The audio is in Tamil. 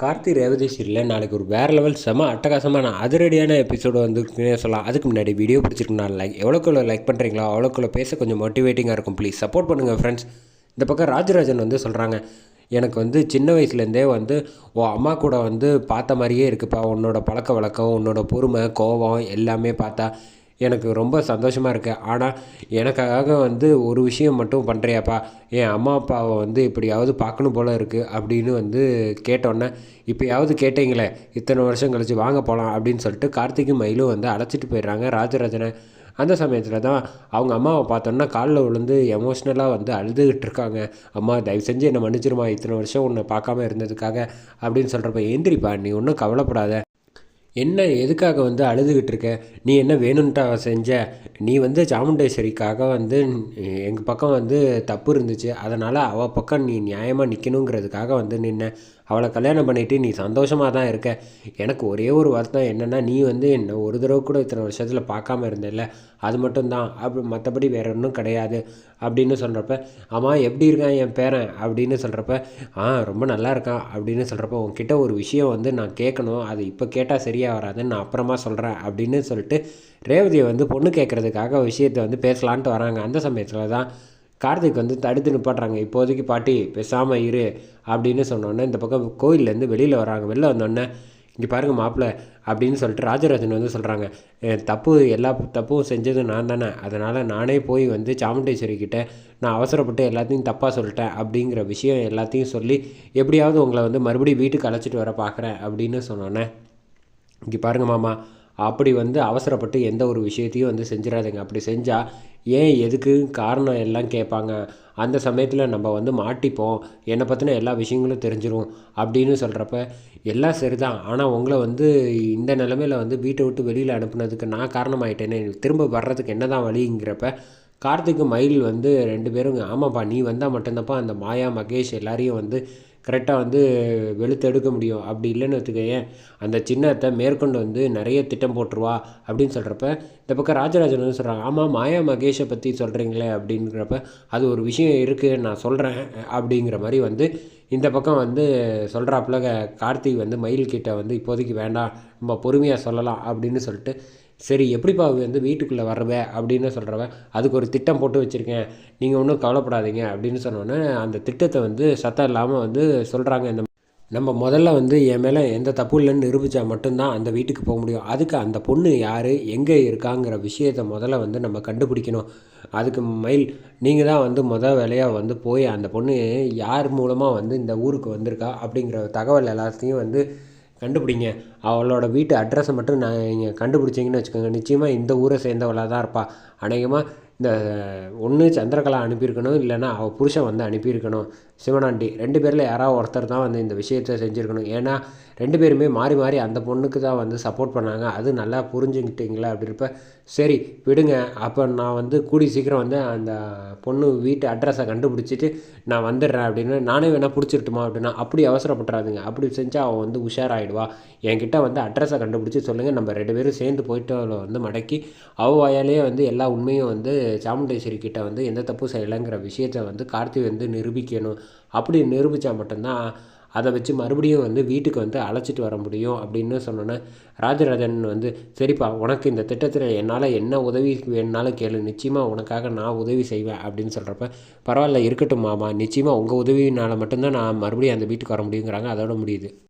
கார்த்தி ரேவதி சீரியலில் நாளைக்கு ஒரு வேறு லெவல் செம அட்டகாசமான அதிரடியான எபிசோடு வந்து சொல்லலாம். அதுக்கு முன்னாடி வீடியோ பிடிச்சிருக்குனா லைக் எவ்வளோக்குள்ள லைக் பண்ணுறீங்களோ அவ்வளோக்குள்ள பேச கொஞ்சம் மோட்டிவேட்டிங்காக இருக்கும். ப்ளீஸ் சப்போர்ட் பண்ணுங்கள் ஃப்ரெண்ட்ஸ் இந்த பக்கம் ராஜராஜன் வந்து சொல்கிறாங்க எனக்கு வந்து சின்ன வயசுலேருந்தே வந்து ஓ அம்மா கூட வந்து பார்த்த மாதிரியே இருக்குப்பா. உன்னோட பழக்க வழக்கம் உன்னோட பொறுமை கோபம் எல்லாமே பார்த்தா எனக்கு ரொம்ப சந்தோஷமாக இருக்குது ஆனால் எனக்காக வந்து ஒரு விஷயம் மட்டும் பண்ணுறியாப்பா என் அம்மா அப்பாவை வந்து எப்படியாவது பார்க்கணும் போல் இருக்குது அப்படின்னு வந்து கேட்டோன்னே இப்போயாவது கேட்டீங்களே இத்தனை வருஷம் கழித்து வாங்க போகலாம் அப்படின்னு சொல்லிட்டு கார்த்திக்கும் மயிலும் வந்து அழைச்சிட்டு போயிடுறாங்க ராஜராஜனை. அந்த சமயத்தில் தான் அவங்க அம்மாவை பார்த்தோன்னா காலில் விழுந்து எமோஷ்னலாக வந்து அழுதுகிட்டு இருக்காங்க. அம்மா தயவு செஞ்சு என்னை மன்னிச்சிருமா இத்தனை வருஷம் உன்னை பார்க்காம இருந்ததுக்காக அப்படின்னு சொல்கிறப்ப ஏந்திரிப்பா நீ ஒன்றும் கவலைப்படாத. என்ன எதுக்காக வந்து அழுதுகிட்டு இருக்க? நீ என்ன வேணும்ன்ட்டா செஞ்ச? நீ வந்து சாமுண்டேஸ்வரிக்காக வந்து எங்கள் பக்கம் வந்து தப்பு இருந்துச்சு. அதனால் அவள் பக்கம் நீ நியாயமாக நிற்கணுங்கிறதுக்காக வந்து நின்ன. அவளை கல்யாணம் பண்ணிவிட்டு நீ சந்தோஷமாக தான் இருக்க. எனக்கு ஒரே ஒரு வருத்தம் என்னென்னா நீ வந்து என்னை ஒரு தடவை கூட இத்தனை வருஷத்தில் பார்க்காம இருந்தில்ல? அது மட்டும்தான் அப்படி மற்றபடி வேறு ஒன்றும் கிடையாது. அப்படின்னு சொல்கிறப்ப ஆமாம் எப்படி இருக்கான் என் பேரன்? அப்படின்னு சொல்கிறப்ப ஆ ரொம்ப நல்லா இருக்கான். அப்படின்னு சொல்கிறப்ப உங்ககிட்ட ஒரு விஷயம் வந்து நான் கேட்கணும். அது இப்போ கேட்டால் சரியாக வராதுன்னு நான் அப்புறமா சொல்கிறேன் அப்படின்னு சொல்லிட்டு ரேவதியை வந்து பொண்ணு கேட்குறதுக்காக விஷயத்தை வந்து பேசலான்ட்டு வராங்க. அந்த சமயத்தில் தான் கார்த்திக் வந்து தடுத்து நிப்பாட்டுறாங்க. இப்போதைக்கு பாட்டி பேசாமல் இரு அப்படின்னு சொன்னோன்னே இந்த பக்கம் கோயிலேருந்து வெளியில் வராங்க. வெளில வந்தோடனே இங்கே பாருங்கள் மாப்பிள்ளை அப்படின்னு சொல்லிட்டு ராஜராஜன் வந்து சொல்கிறாங்க தப்பு எல்லா தப்பும் செஞ்சது நான் தானே. அதனால் நானே போய் வந்து சாமுண்டேஸ்வரி கிட்டே நான் அவசரப்பட்டு எல்லாத்தையும் தப்பாக சொல்லிட்டேன் அப்படிங்கிற விஷயம் எல்லாத்தையும் சொல்லி எப்படியாவது உங்களை வந்து மறுபடியும் வீட்டுக்கு அழைச்சிட்டு வர பார்க்குறேன் அப்படின்னு சொன்னோன்னே இங்கே பாருங்கள் மாமா அப்படி வந்து அவசரப்பட்டு எந்த ஒரு விஷயத்தையும் வந்து செஞ்சிடாதுங்க. அப்படி செஞ்சால் ஏன் எதுக்கு காரணம் எல்லாம் கேட்பாங்க. அந்த சமயத்தில் நம்ம வந்து மாட்டிப்போம். என்னை பற்றின எல்லா விஷயங்களும் தெரிஞ்சிடும் அப்படின்னு சொல்கிறப்ப எல்லாம் சரிதான். ஆனால் உங்களை வந்து இந்த நிலமையில் வந்து வீட்டை விட்டு வெளியில் அனுப்புனதுக்கு நான் காரணமாயிட்டேனே. திரும்ப வர்றதுக்கு என்ன தான் வழிங்கிறப்ப கார்த்திக்கு மயில் வந்து ரெண்டு பேரும் ஆமாப்பா நீ வந்தால் மட்டும்தான்ப்பா அந்த மாயா மகேஷ் எல்லாரையும் வந்து கரெக்டாக வந்து வெளுத்து எடுக்க முடியும். அப்படி இல்லைன்னு வச்சுக்கோயேன் அந்த சின்னத்தை மேற்கொண்டு வந்து நிறைய திட்டம் போட்டுருவா அப்படின்னு சொல்கிறப்ப இந்த பக்கம் ராஜராஜன் வந்து சொல்கிறாங்க ஆமாம் மாயா மகேஷை பற்றி சொல்கிறீங்களே அப்படிங்கிறப்ப அது ஒரு விஷயம் இருக்குது நான் சொல்கிறேன் அப்படிங்கிற மாதிரி வந்து இந்த பக்கம் வந்து சொல்கிறாப்புல கார்த்திக் வந்து மயில்கிட்ட வந்து இப்போதைக்கு வேண்டாம் நம்ம பொறுமையாக சொல்லலாம் அப்படின்னு சொல்லிட்டு சரி எப்படிப்பா வந்து வீட்டுக்குள்ளே வரவே அப்படின்னு சொல்கிறவ அதுக்கு ஒரு திட்டம் போட்டு வச்சுருக்கேன். நீங்கள் ஒன்றும் கவலைப்படாதீங்க அப்படின்னு சொன்னோன்னே அந்த திட்டத்தை வந்து சத்தம் இல்லாமல் வந்து சொல்கிறாங்க இந்த நம்ம முதல்ல வந்து என் மேலே எந்த தப்பு இல்லைன்னு நிரூபித்தா மட்டும்தான் அந்த வீட்டுக்கு போக முடியும். அதுக்கு அந்த பொண்ணு யார் எங்கே இருக்காங்கிற விஷயத்தை முதல்ல வந்து நம்ம கண்டுபிடிக்கணும். அதுக்கு மயில் நீங்கள் தான் வந்து முதல் வேலையாக வந்து போய் அந்த பொண்ணு யார் மூலமாக வந்து இந்த ஊருக்கு வந்திருக்கா அப்படிங்கிற தகவல் எல்லாத்தையும் வந்து கண்டுபிடிங்க. அவளோட வீட்டு அட்ரஸை மட்டும் நான் நீங்கள் கண்டுபிடிச்சிங்கன்னு வச்சுக்கோங்க. நிச்சயமாக இந்த ஊரை சேர்ந்தவளாக தான் இருப்பாள் அநேகமாக இந்த ஒன்று சந்திரகலா அனுப்பியிருக்கணும் இல்லைன்னா அவள் புருஷன் வந்து அனுப்பியிருக்கணும். சிவனாண்டி ரெண்டு பேரில் யாராவது ஒருத்தர் தான் வந்து இந்த விஷயத்தை செஞ்சுருக்கணும். ஏன்னா ரெண்டு பேருமே மாறி மாறி அந்த பொண்ணுக்கு தான் வந்து சப்போர்ட் பண்ணாங்க. அது நல்லா புரிஞ்சுக்கிட்டீங்களா அப்படின்றப்ப சரி விடுங்க. அப்போ நான் வந்து கூடி சீக்கிரம் வந்து அந்த பொண்ணு வீட்டு அட்ரஸை கண்டுபிடிச்சிட்டு நான் வந்துடுறேன் அப்படின்னு நானே வேணால் பிடிச்சிருட்டுமா அப்படின்னா அப்படி அவசரப்பட்டுறாதுங்க. அப்படி செஞ்சால் அவள் வந்து உஷாராயிடுவா. என்கிட்ட வந்து அட்ரஸை கண்டுபிடிச்சி சொல்லுங்கள் நம்ம ரெண்டு பேரும் சேர்ந்து போயிட்டு அவளை வந்து மடக்கி அவள் வாயாலேயே வந்து எல்லா உண்மையும் வந்து சாமுண்டேஸ்வரி கிட்ட வந்து எந்த தப்பு செய்யலைங்கிற விஷயத்த வந்து கார்த்தி வந்து நிரூபிக்கணும். அப்படி நிரூபித்தா மட்டும்தான் அதை வச்சு மறுபடியும் வந்து வீட்டுக்கு வந்து அழைச்சிட்டு வர முடியும் அப்படின்னு சொன்னோன்னே ராஜராஜன் வந்து சரிப்பா உனக்கு இந்த திட்டத்தில் என்னால் என்ன உதவி வேணுனாலும் கேளு. நிச்சயமாக உனக்காக நான் உதவி செய்வேன் அப்படின்னு சொல்கிறப்ப பரவாயில்ல இருக்கட்டும் மாமா. நிச்சயமாக உங்கள் உதவியினால் மட்டும்தான் நான் மறுபடியும் அந்த வீட்டுக்கு வர முடியுங்கிறாங்க. அதோட முடியுது.